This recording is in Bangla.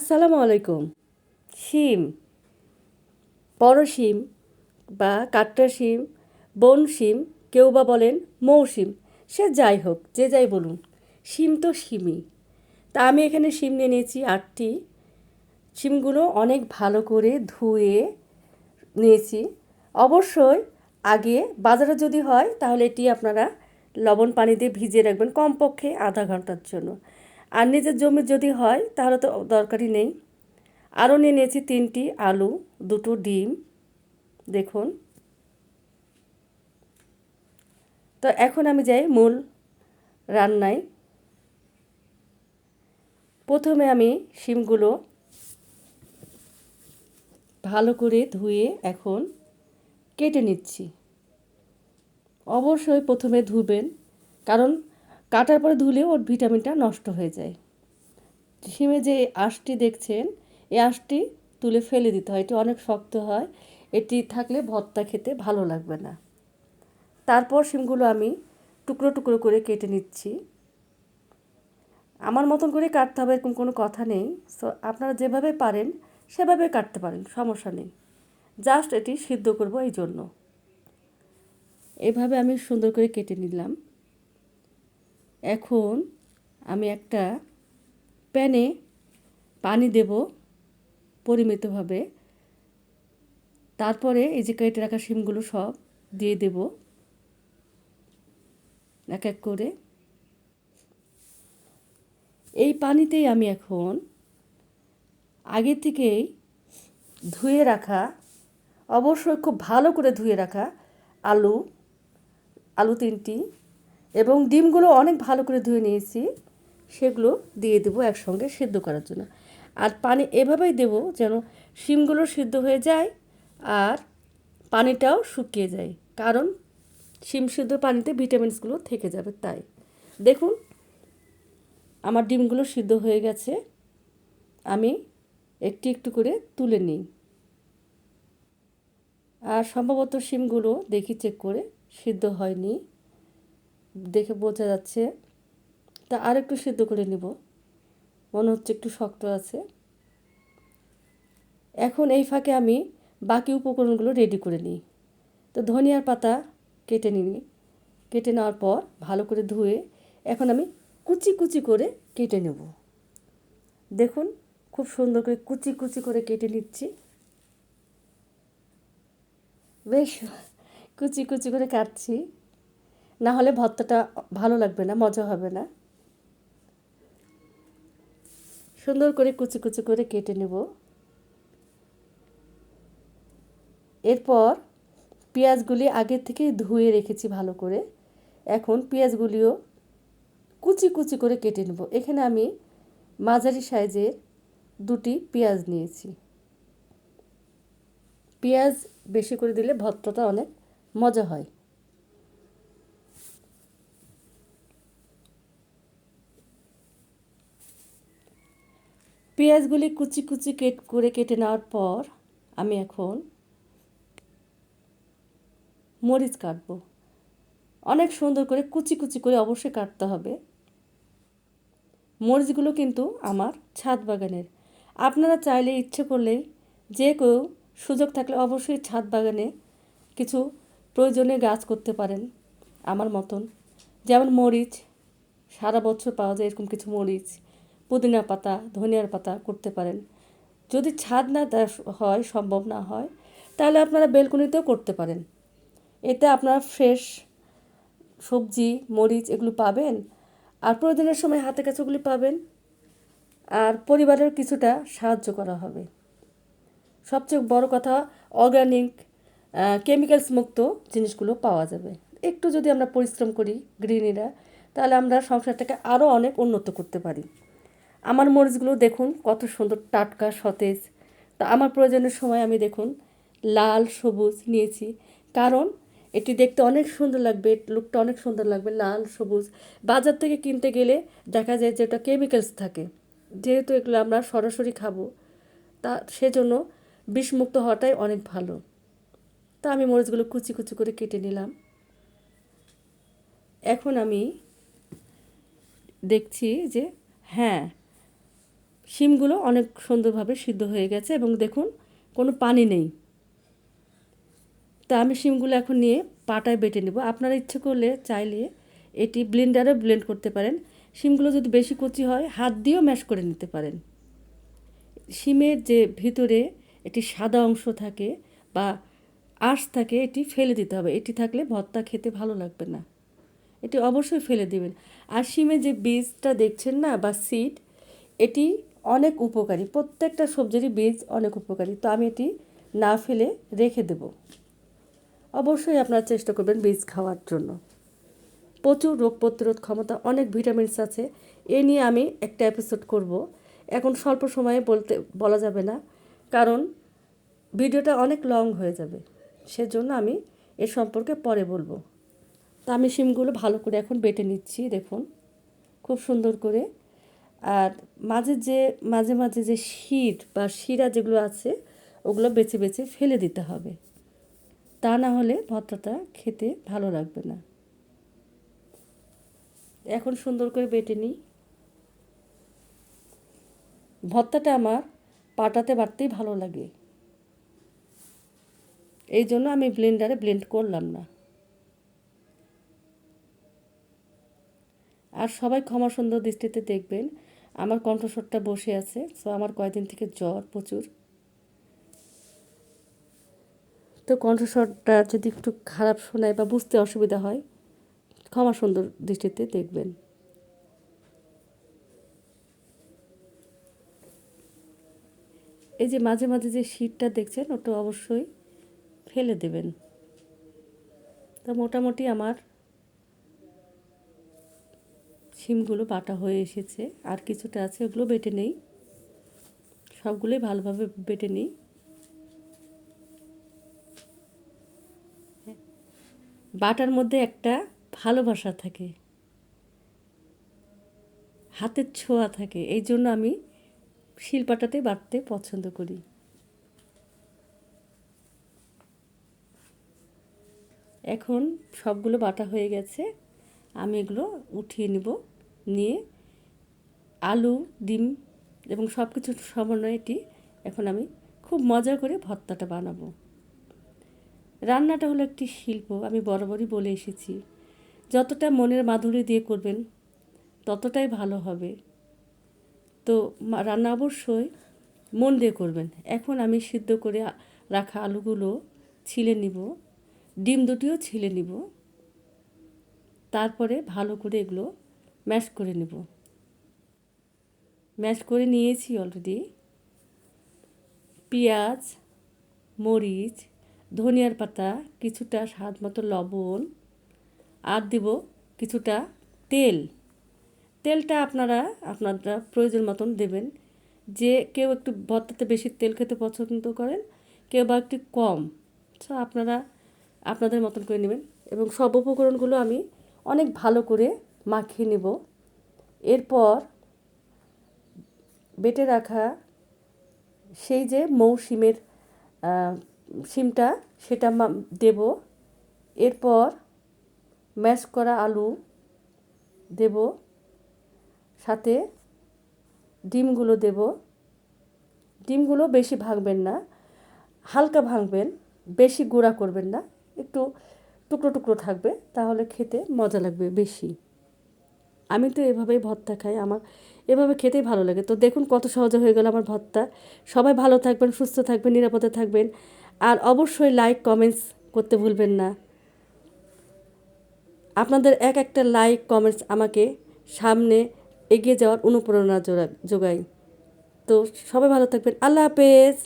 আসসালামু আলাইকুম। শিম, বড় বা কাট্টা শিম, বন শিম, কেউ বা বলেন মৌসিম সে যাই হোক, যে যাই বলুন, শিম তো শিমই। তা আমি এখানে শিম নিয়ে নিয়েছি আটটি। শিমগুলো অনেক ভালো করে ধুয়ে নিয়েছি। অবশ্যই আগে বাজারে যদি হয়, তাহলে এটি আপনারা লবণ পানি দিয়ে ভিজিয়ে রাখবেন কমপক্ষে আধা ঘণ্টার জন্য। আর নিজের জমির যদি হয়, তাহলে তো দরকারই নেই। আরও নিয়ে নিয়েছি তিনটি আলু, দুটো ডিম। দেখুন। তো এখন আমি যাই মূল রান্নায়। প্রথমে আমি শিমগুলো ভালো করে ধুয়ে এখন কেটে নিচ্ছি। অবশ্যই প্রথমে ধুবেন, কারণ কাটার পরে ধুলে ওর ভিটামিনটা নষ্ট হয়ে যায়। সিমে যে আঁশটি দেখছেন, এই আঁশটি তুলে ফেলে দিতে হয়। এটি অনেক শক্ত হয়। এটি থাকলে ভর্তা খেতে ভালো লাগবে না। তারপর সিমগুলো আমি টুকরো টুকরো করে কেটে নিচ্ছি। আমার মতন করে কাটতে হবে এরকম কোনো কথা নেই। সো আপনারা যেভাবে পারেন, সেভাবে কাটতে পারেন, সমস্যা নেই। জাস্ট এটি সিদ্ধ করব এই জন্য এভাবে আমি সুন্দর করে কেটে নিলাম। এখন আমি একটা প্যানে পানি দেব পরিমিতভাবে। তারপরে এই যে কেটে রাখা শিমগুলো সব দিয়ে দেব। এক এক করে। এই পানিতেই আমি এখন আগে থেকেই ধুয়ে রাখা, অবশ্যই খুব ভালো করে ধুয়ে রাখা আলু আলু তিনটি এবং ডিমগুলো অনেক ভালো করে ধুয়ে নিয়েছি। সেগুলো দিয়ে দেবো একসঙ্গে সিদ্ধ করার জন্য। আর পানি এভাবেই দেবো যেন শিমগুলো সিদ্ধ হয়ে যায় আর পানিটাও শুকিয়ে যায়। কারণ শিম সিদ্ধ পানিতে ভিটামিনসগুলো থেকে যাবে তাই। দেখুন, আমার ডিমগুলো সিদ্ধ হয়ে গেছে। আমি একটু একটু করে তুলে নিই। আর সম্ভবত শিমগুলো দেখি চেক করে সিদ্ধ হয়নি। দেখে বোঝা যাচ্ছে। তা আর একটু সিদ্ধ করে নিব। মনে হচ্ছে একটু শক্ত আছে। এখন এই ফাঁকে আমি বাকি উপকরণগুলো রেডি করে নিই। তো ধনিয়ার পাতা কেটে নিই। কেটে নেওয়ার পর ভালো করে ধুয়ে এখন আমি কুচি কুচি করে কেটে নেব। দেখুন, খুব সুন্দর করে কুচি কুচি করে কেটে নিচ্ছি। বেশ, কুচি কুচি করে কাটছি। না হলে ভর্তাটা ভালো লাগবে না, মজা হবে না। সুন্দর করে কুচি কুচি করে কেটে নেব। এরপর পেঁয়াজগুলি আগে থেকে ধুয়ে রেখেছি ভালো করে। এখন পেঁয়াজগুলিও কুচি কুচি করে কেটে নেব। এখানে আমি মাঝারি সাইজের দুটি পেঁয়াজ নিয়েছি। পেঁয়াজ বেশি করে দিলে ভর্তাটা অনেক মজা হয়। পেঁয়াজগুলি কুচি কুচি কেট, করে কেটে নেওয়ার পর আমি এখন মরিচ কাটবো। অনেক সুন্দর করে কুচি কুচি করে অবশ্যই কাটতে হবে। মরিচগুলো কিন্তু আমার ছাদ বাগানের। আপনারা চাইলে ইচ্ছে করলে যে কেউ সুযোগ থাকলে অবশ্যই ছাদ বাগানে কিছু প্রয়োজনীয় গাছ করতে পারেন আমার মতন। যেমন মরিচ, সারা বছর পাওয়া যায় এরকম কিছু মরিচ। পুদিনা পাতা, ধনিয়ার পাতা করতে পারেন। যদি ছাদ না হয়, সম্ভব না হয়, তাহলে আপনারা বেলকুনিতেও করতে পারেন। এতে আপনারা ফ্রেশ সবজি, মরিচ এগুলো পাবেন, আর প্রয়োজনের সময় হাতে কাছেগুলি পাবেন, আর পরিবারের কিছুটা সাহায্য করা হবে। সবচেয়ে বড় কথা অর্গানিক কেমিক্যালস মুক্ত জিনিসগুলো পাওয়া যাবে। একটু যদি আমরা পরিশ্রম করি, গৃহিণীরা, তাহলে আমরা সংসারটাকে আরও অনেক উন্নত করতে পারি। আমার মরিচগুলো দেখুন, কত সুন্দর টাটকা, সতেজ। তা আমার প্রয়োজনের সময় আমি দেখুন, লাল, সবুজ নিয়েছি। কারণ এটি দেখতে অনেক সুন্দর লাগবে, লুকটা অনেক সুন্দর লাগবে, লাল, সবুজ। বাজার থেকে কিনতে গেলে দেখা যায় যে ওটা কেমিক্যালস থাকে। যেহেতু এগুলো আমরা সরাসরি খাব, তা সেজন্য বিষমুক্ত হওয়াটাই অনেক ভালো। তা আমি মরিচগুলো কুচি কুচি করে কেটে নিলাম। এখন আমি দেখছি যে হ্যাঁ শিমগুলো অনেক সুন্দরভাবে সিদ্ধ হয়ে গেছে এবং দেখুন, কোনো পানি নেই। তা আমি শিমগুলো এখন নিয়ে পাটায় বেটে নেব। আপনারা ইচ্ছে করলে চাইলে এটি ব্লেন্ডারে ব্লেন্ড করতে পারেন। শিমগুলো যদি বেশি কচি হয়, হাত দিয়েও ম্যাশ করে নিতে পারেন। শিমের যে ভিতরে একটি সাদা অংশ থাকে বা আঁশ থাকে, এটি ফেলে দিতে হবে। এটি থাকলে ভর্তা খেতে ভালো লাগবে না। এটি অবশ্যই ফেলে দেবেন। আর শিমের যে বীজটা দেখছেন না বা সিড এটি অনেক উপকারী, প্রত্যেকটা সবজিরই বীজ অনেক উপকারী। তো আমি এটি না ফেলে রেখে দেব। অবশ্যই আপনারা চেষ্টা করবেন বীজ খাওয়ার জন্য। প্রচুর রোগ প্রতিরোধ ক্ষমতা, অনেক ভিটামিনস আছে। এ নিয়ে আমি একটা এপিসোড করব। এখন স্বল্প সময়ে বলতে, বলা যাবে না। কারণ ভিডিওটা অনেক লং হয়ে যাবে। সেজন্য আমি এ সম্পর্কে পরে বলব। তা আমি সিমগুলো ভালো করে এখন বেটে নিচ্ছি, দেখুন। খুব সুন্দর করে আর মাঝে যে, মাঝে মাঝে যে শির বা শিরা যেগুলো আছে, ওগুলো বেছে বেছে ফেলে দিতে হবে। তা না হলে ভর্তাটা খেতে ভালো লাগবে না। এখন সুন্দর করে বেটে নিই। ভর্তাটা আমার পাটাতে বাটতেই ভালো লাগে। এই জন্য আমি ব্লেন্ডারে ব্লেন্ড করলাম না। আর সবাই ক্ষমা সুন্দর দৃষ্টিতে দেখবেন। আমার কণ্ঠস্বরটা বসে আছে সো আমার কয়েকদিন থেকে জ্বর প্রচুর। তো কণ্ঠস্বরটা যদি একটু খারাপ শোনায় বা বুঝতে অসুবিধা হয়, ক্ষমা সুন্দর দৃষ্টিতে দেখবেন। এই যে মাঝে মাঝে যে শীতটা দেখছেন, ওটা অবশ্যই ফেলে দেবেন। তো মোটামুটি আমার শিমগুলো বাটা হয়ে এসেছে। আর কিছুটা আছে, ওগুলো বেটে নেই। সবগুলোই ভালোভাবে বেটে নিই। বাটার মধ্যে একটা ভালোবাসা থাকে। হাতের ছোঁয়া থাকে। এই জন্য আমি শিলপাটাতে বাটতে পছন্দ করি। এখন সবগুলো বাটা হয়ে গেছে। আমি এগুলো উঠিয়ে নেব। নিয়ে আলু, ডিম এবং সব কিছুর সমন্বয়ে এটি এখন আমি খুব মজা করে ভর্তাটা বানাবো। রান্নাটা হলো একটি শিল্প, আমি বরাবরই বলে এসেছি। যতটা মনের মাধুরী দিয়ে করবেন, ততটাই ভালো হবে। তো রান্না অবশ্যই মন দিয়ে করবেন। এখন আমি সিদ্ধ করে রাখা আলুগুলো ছিলে নিব, ডিম দুটিও ছিলে নিব। তারপরে ভালো করে এগুলো ম্যাশ করে নেব। ম্যাশ করে নিয়েছি অলরেডি পেঁয়াজ, মরিচ, ধনিয়ার পাতা, কিছুটা স্বাদ মতো লবণ আর দেব কিছুটা তেল। তেলটা আপনারা আপনারা প্রয়োজন মতন দেবেন। যে কেউ একটু ভর্তাতে বেশি তেল খেতে পছন্দ করেন, কেউ বা একটু কম। সো আপনারা, আপনাদের মতন করে নেবেন। এবং সব উপকরণগুলো আমি অনেক ভালো করে মাখিয়ে নেব। এরপর বেটে রাখা সেই যে মৌসিমের সিমটা সেটা দেব। এরপর ম্যাশ করা আলু দেব। সাথে ডিমগুলো দেব। ডিমগুলো বেশি ভাঙবেন না, হালকা ভাঙবেন, বেশি গুঁড়া করবেন না, একটু টুকরো টুকরো থাকবে, তাহলে খেতে মজা লাগবে বেশি। আমি তো এভাবেই ভর্তা খাই, আমার এভাবে খেতেই ভালো লাগে। তো দেখুন কত সহজে হয়ে গেল আমার ভর্তা। সবাই ভালো থাকবেন, সুস্থ থাকবেন, নিরাপদে থাকবেন। আর অবশ্যই লাইক কমেন্টস করতে ভুলবেন না। আপনাদের এক একটা লাইক কমেন্টস আমাকে সামনে এগিয়ে যাওয়ার অনুপ্রেরণা যোগায় তো সবাই ভালো থাকবেন। আল্লাহ হাফেজ।